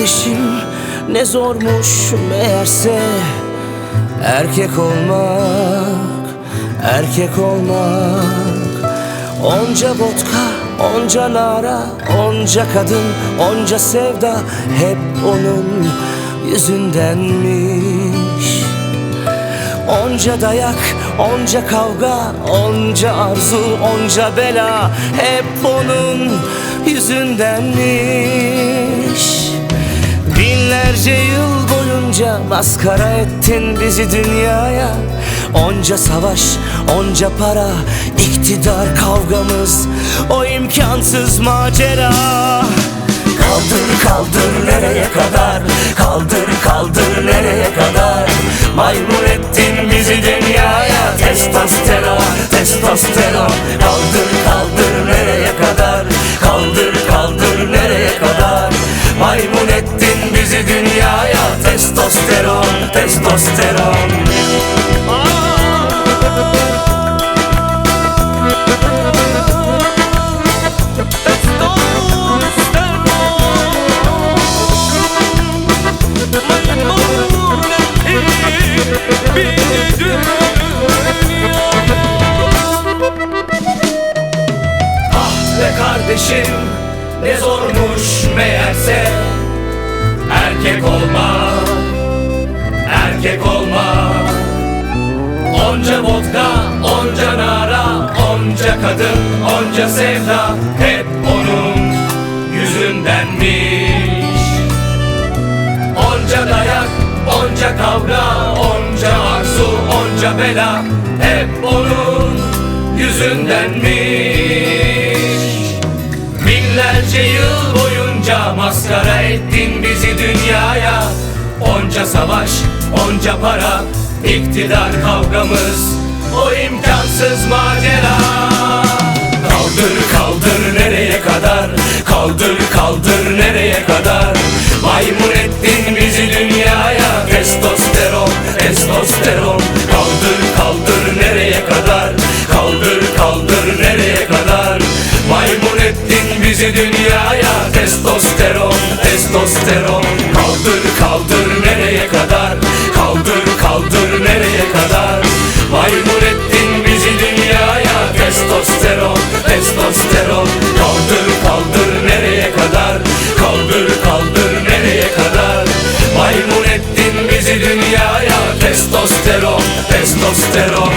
kardeşim ne zormuş meğerse. Erkek olmak, erkek olmak. Onca vodka, onca nara, onca kadın, onca sevda Hep onun yüzündenmiş. Onca dayak, onca kavga, onca arzu, onca bela Hep onun yüzündenmiş Binlerce yıl boyunca maskara ettin bizi dünyaya. Onca savaş, onca para, iktidar kavgamız O imkansız macera. Kaldır kaldır nereye kadar? Kaldır kaldır nereye kadar? Maymun ettin bizi dünyaya. Testosteron testosteron Kaldır kaldır nereye kadar? Kaldır kaldır nereye kadar? Maymun bizi dünyaya Testosteron testosteron. Ah be kardeşim ne zormuş meğerse Erkek olmak, erkek olmak Onca vodka, onca nara, onca kadın, onca sevda Hep onun yüzündenmiş Onca dayak, onca kavga, onca arzu, onca bela Hep onun yüzündenmiş maskara ettin bizi dünyaya. Onca savaş, onca para, iktidar kavgamız. O imkansız macera. Kaldır kaldır nereye kadar? Kaldır kaldır nereye kadar? Maymun ettin bizi dünyaya. Testosteron testosteron bizi dünyaya Testosteron testosteron. Kaldır kaldır nereye kadar? Kaldır kaldır nereye kadar? Maymun ettin bizi dünyaya Testosteron testosteron. Kaldır kaldır nereye kadar? Kaldır kaldır nereye kadar? Maymun ettin bizi dünyaya Testosteron testosteron